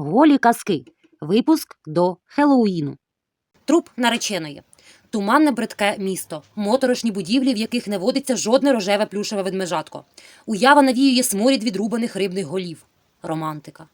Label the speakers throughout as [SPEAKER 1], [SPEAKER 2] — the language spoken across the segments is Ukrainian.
[SPEAKER 1] Голі казки. Випуск до Хеллоуіну. Труп нареченої. Туманне бридке місто, моторошні будівлі, в яких не водиться жодне рожеве плюшеве ведмежатко. Уява навіює сморід відрубаних рибних голів. Романтика.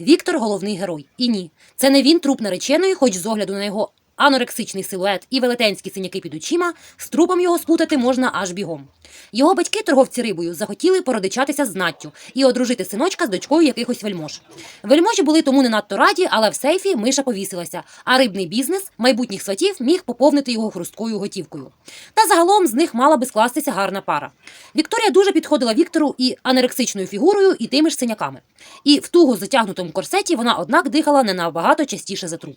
[SPEAKER 1] Віктор головний герой. І ні, це не він труп нареченої, хоч з огляду на його анорексичний силует і велетенські синяки під очима, з трупом його спутати можна аж бігом. Його батьки, торговці рибою, захотіли породичатися з Наттю і одружити синочка з дочкою якихось вельмож. Вельможі були тому не надто раді, але в сейфі миша повісилася, а рибний бізнес майбутніх сватів міг поповнити його хрусткою готівкою. Та загалом з них мала би скластися гарна пара. Вікторія дуже підходила Віктору і анерексичною фігурою, і тими ж синяками. І в туго затягнутому корсеті вона, однак, дихала не набагато частіше за труп.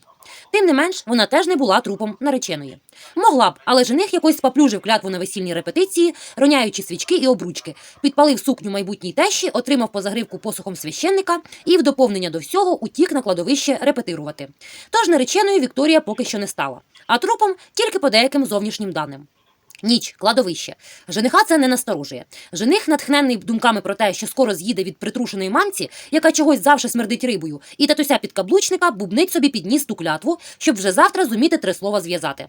[SPEAKER 1] Тим не менш, вона теж не була трупом нареченої. Могла б, але жених якось спаплюжив клятву на весільні репетиції, роняючи свічки і обручки, підпалив сукню майбутній тещі, отримав позагривку посухом священника і в доповнення до всього утік на кладовище репетирувати. Тож нареченою Вікторія поки що не стала, а трупом тільки по деяким зовнішнім даним. Ніч, кладовище. Жениха це не насторожує. Жених, натхнений думками про те, що скоро з'їде від притрушеної мамці, яка чогось завжди смердить рибою, і татуся підкаблучника бубнить собі під ніс ту клятву, щоб вже завтра зуміти три слова зв'язати.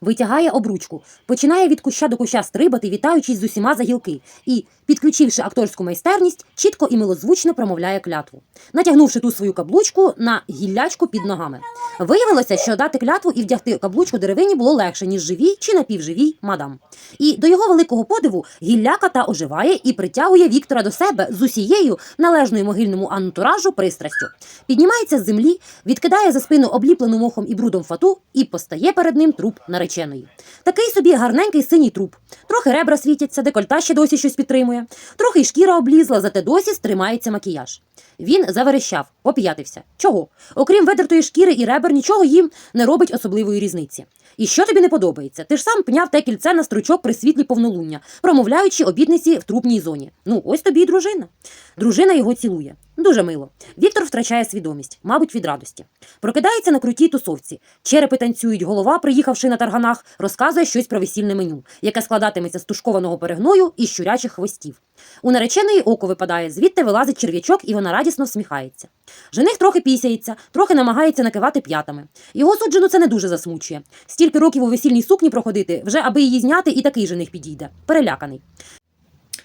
[SPEAKER 1] Витягає обручку, починає від куща до куща стрибати, вітаючись з усіма за гілки, і, підключивши акторську майстерність, чітко і милозвучно промовляє клятву, натягнувши ту свою каблучку на гіллячку під ногами. Виявилося, що дати клятву і вдягти каблучку деревині було легше, ніж живій чи напівживій мадам. І до його великого подиву гілляка та оживає і притягує Віктора до себе з усією належною могильному антуражу пристрастю. Піднімається з землі, відкидає за спину обліплену мохом і брудом фату і постає перед ним труп нареченої. Такий собі гарненький синій труп. Трохи ребра світяться, декольта ще досі щось підтримує, трохи й шкіра облізла, зате досі стримається макіяж. Він заверещав, поп'ятився. Чого? Окрім видертої шкіри і ребер, нічого їм не робить особливої різниці. І що тобі не подобається? Ти ж сам пняв те кільце на стручок при світлі повнолуння, промовляючи обітниці в трупній зоні. Ну, ось тобі й дружина. Дружина його цілує. Дуже мило. Віктор втрачає свідомість, мабуть, від радості. Прокидається на крутій тусовці. Черепи танцюють, голова, приїхавши на тарганах, розказує щось про весільне меню, яке складатиметься з тушкованого перегною і щурячих хвостів. У нареченої око випадає, звідти вилазить черв'ячок, і вона радісно всміхається. Жених трохи пісяється, трохи намагається накивати п'ятами. Його суджену це не дуже засмучує. Стільки років у весільній сукні проходити, вже аби її зняти, і такий жених підійде. Переляканий.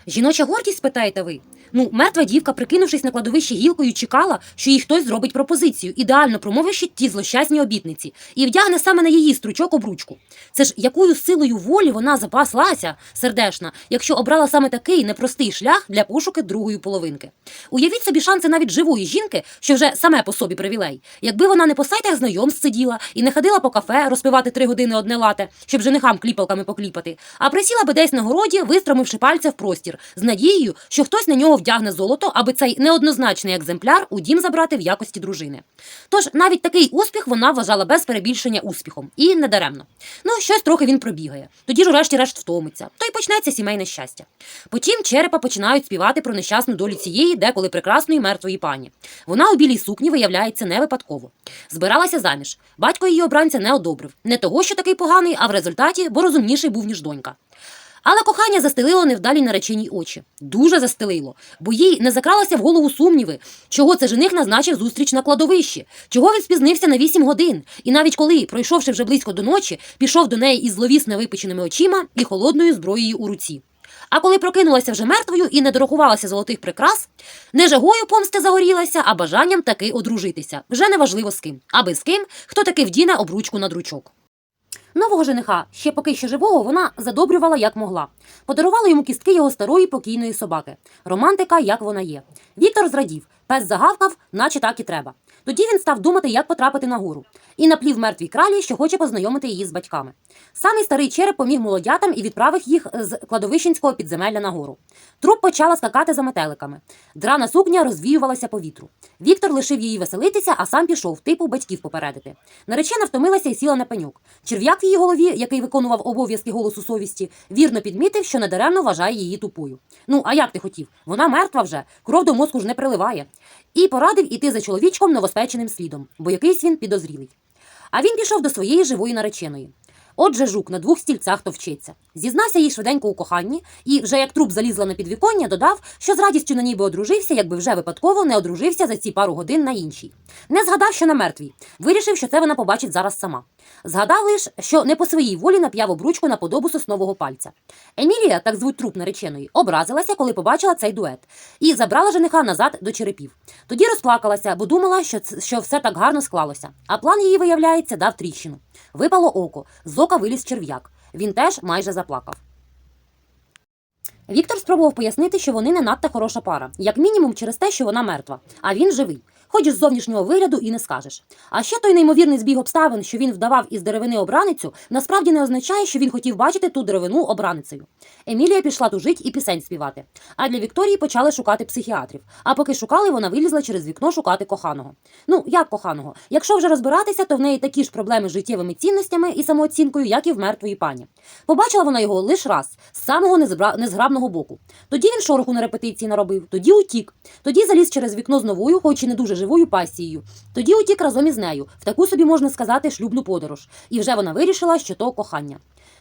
[SPEAKER 1] Жіноча гордість, спитаєте ви? Ну, мертва дівка, прикинувшись на кладовищі гілкою, чекала, що їй хтось зробить пропозицію, ідеально промовивши ті злощасні обітниці, і вдягне саме на її стручок обручку. Це ж якою силою волі вона запаслася, сердешна, якщо обрала саме такий непростий шлях для пошуки другої половинки. Уявіть собі шанси навіть живої жінки, що вже саме по собі привілей. Якби вона не по сайтах знайомств сиділа і не ходила по кафе розпивати три години одне лате, щоб женихам кліпалками покліпати, а присіла би десь на городі, вистромивши пальця в простір, з надією, що хтось на нього вдягне золото, аби цей неоднозначний екземпляр у дім забрати в якості дружини. Тож навіть такий успіх вона вважала без перебільшення успіхом і недаремно. Ну, щось трохи він пробігає. Тоді ж, урешті-решт, втомиться, то й почнеться сімейне щастя. Потім черепа починають співати про нещасну долю цієї, деколи прекрасної мертвої пані. Вона у білій сукні виявляється не випадково. Збиралася заміж. Батько її обранця не одобрив. Не того, що такий поганий, а в результаті, бо розумніший був, ніж донька. Але кохання застелило невдалі нареченій очі. Дуже застелило, бо їй не закралося в голову сумніви, чого це жених назначив зустріч на кладовищі, чого він спізнився на вісім годин. І навіть коли, пройшовши вже близько до ночі, пішов до неї із зловісно випеченими очима і холодною зброєю у руці. А коли прокинулася вже мертвою і не дорахувалася золотих прикрас, не жагою помсти загорілася, а бажанням таки одружитися. Вже неважливо з ким, аби з ким, хто таки вдіне обручку на дручок. Нового жениха, ще поки що живого, вона задобрювала як могла. Подарувала йому кістки його старої покійної собаки. Романтика, як вона є. Віктор зрадів, пес загавкав, наче так і треба. Тоді він став думати, як потрапити на гору, і наплів мертвій кралі, що хоче познайомити її з батьками. Самий старий череп поміг молодятам і відправив їх з кладовищенського підземелля на гору. Труп почала скакати за метеликами. Драна сукня розвіювалася по вітру. Віктор лишив її веселитися, а сам пішов, типу батьків попередити. Наречена втомилася і сіла на пеньок. Черв'як в її голові, який виконував обов'язки голосу совісті, вірно підмітив, що недаремно вважає її тупою. Ну, а як ти хотів? Вона мертва вже, кров до мозку ж не приливає. І порадив іти за чоловічком новоспеченим слідом, бо якийсь він підозрілий. А він пішов до своєї живої нареченої. Отже, жук на двох стільцях товчиться. Зізнався їй швиденько у коханні, і вже як труп залізла на підвіконня, додав, що з радістю на ній би одружився, якби вже випадково не одружився за ці пару годин на іншій. Не згадав, що на мертвій. Вирішив, що це вона побачить зараз сама. Згадав лиш, що не по своїй волі нап'яв обручку на подобу соснового пальця. Емілія, так звуть труп нареченої, образилася, коли побачила цей дует, і забрала жениха назад до черепів. Тоді розплакалася, бо думала, що, що все так гарно склалося. А план її, виявляється, дав тріщину. Випало око, ока виліз черв'як. Він теж майже заплакав. Віктор спробував пояснити, що вони не надто хороша пара, як мінімум через те, що вона мертва, а він живий. Хоч з зовнішнього вигляду і не скажеш. А ще той неймовірний збіг обставин, що він вдавав із деревини обраницю, насправді не означає, що він хотів бачити ту деревину обраницею. Емілія пішла тужить і пісень співати. А для Вікторії почали шукати психіатрів. А поки шукали, вона вилізла через вікно шукати коханого. Ну, як коханого? Якщо вже розбиратися, то в неї такі ж проблеми з життєвими цінностями і самооцінкою, як і в мертвої пані. Побачила вона його лише раз, з самого незбра... незграбного боку. Тоді він шороху на репетиції наробив, тоді утік, тоді заліз через вікно з новою, хоч і не дуже живою пасією. Тоді утік разом із нею, в таку собі можна сказати шлюбну подорож. І вже вона вирішила, що то кохання.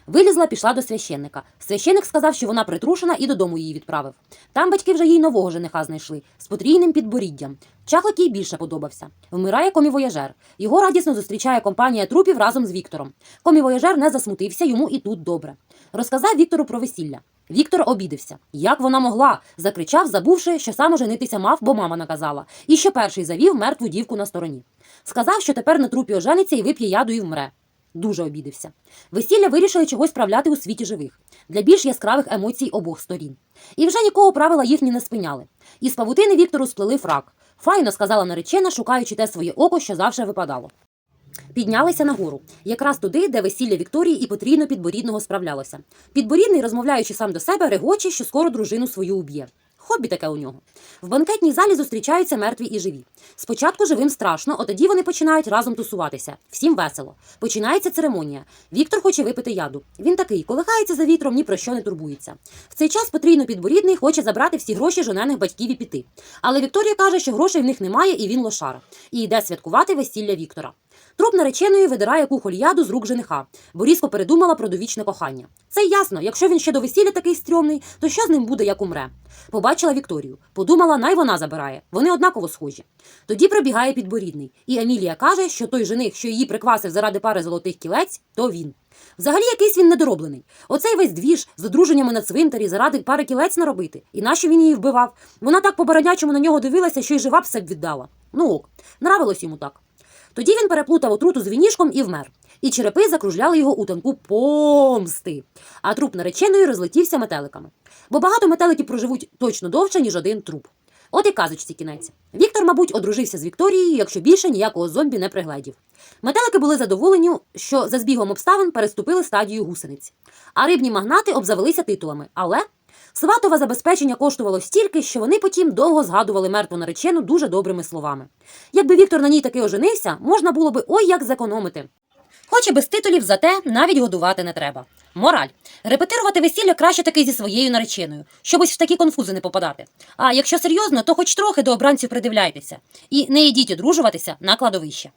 [SPEAKER 1] Вилізла, пішла до священника. Священник сказав, що вона притрушена і додому її відправив. Там батьки вже їй нового жениха знайшли з потрійним підборіддям. Чахлик їй більше подобався. Вмирає комівояжер. Його радісно зустрічає компанія трупів разом з Віктором. Комівояжер не засмутився, йому і тут добре. Розказав Віктору про весілля. Віктор обідився. Як вона могла? закричав, забувши, що сам оженитися мав, бо мама наказала, і що перший завів мертву дівку на стороні. Сказав, що тепер на трупі ожениться і вип'є яду і вмре. Дуже обідився. Весілля вирішили чогось справляти у світі живих для більш яскравих емоцій обох сторін. І вже нікого правила їхні не спиняли. Із павутини Віктору сплели фрак. Файно сказала наречена, шукаючи те своє око, що завжди випадало. Піднялися нагору, якраз туди, де весілля Вікторії і потрійно підборідного справлялося. Підборідний, розмовляючи сам до себе, регоче, що скоро дружину свою уб'є. Хобі таке у нього. В банкетній залі зустрічаються мертві і живі. Спочатку живим страшно, от тоді вони починають разом тусуватися. Всім весело. Починається церемонія. Віктор хоче випити яду. Він такий, колихається за вітром, ні про що не турбується. В цей час потрійно підборідний хоче забрати всі гроші жонених батьків і піти. Але Вікторія каже, що грошей в них немає, і він лошара. І йде святкувати весілля Віктора. Труп нареченої видирає кухоль яду з рук жениха, бо різко передумала про довічне кохання. Це ясно, якщо він ще до весілля такий стрьомний, то що з ним буде, як умре? Побачила Вікторію, подумала, най вона забирає. Вони однаково схожі. Тоді прибігає підборідний, і Емілія каже, що той жених, що її приквасив заради пари золотих кілець, то він. Взагалі якийсь він недороблений. Оцей весь двіж з одруженнями на цвинтарі заради пари кілець наробити. І нащо він її вбивав? Вона так по баранячому на нього дивилася, що й жива б все б віддала. Ну ок, нравилось йому так. Тоді він переплутав отруту з вінішком і вмер. І черепи закружляли його у танку помсти. А труп нареченої розлетівся метеликами. Бо багато метеликів проживуть точно довше, ніж один труп. От і казочці кінець. Віктор, мабуть, одружився з Вікторією, якщо більше ніякого зомбі не пригледів. Метелики були задоволені, що за збігом обставин переступили стадію гусениць. А рибні магнати обзавелися титулами. Але сватове забезпечення коштувало стільки, що вони потім довго згадували мертву наречену дуже добрими словами. Якби Віктор на ній таки оженився, можна було би ой як зекономити. Хоч і без титулів, зате навіть годувати не треба. Мораль. Репетирувати весілля краще таки зі своєю нареченою, щоб ось в такі конфузи не попадати. А якщо серйозно, то хоч трохи до обранців придивляйтеся. І не йдіть одружуватися на кладовище.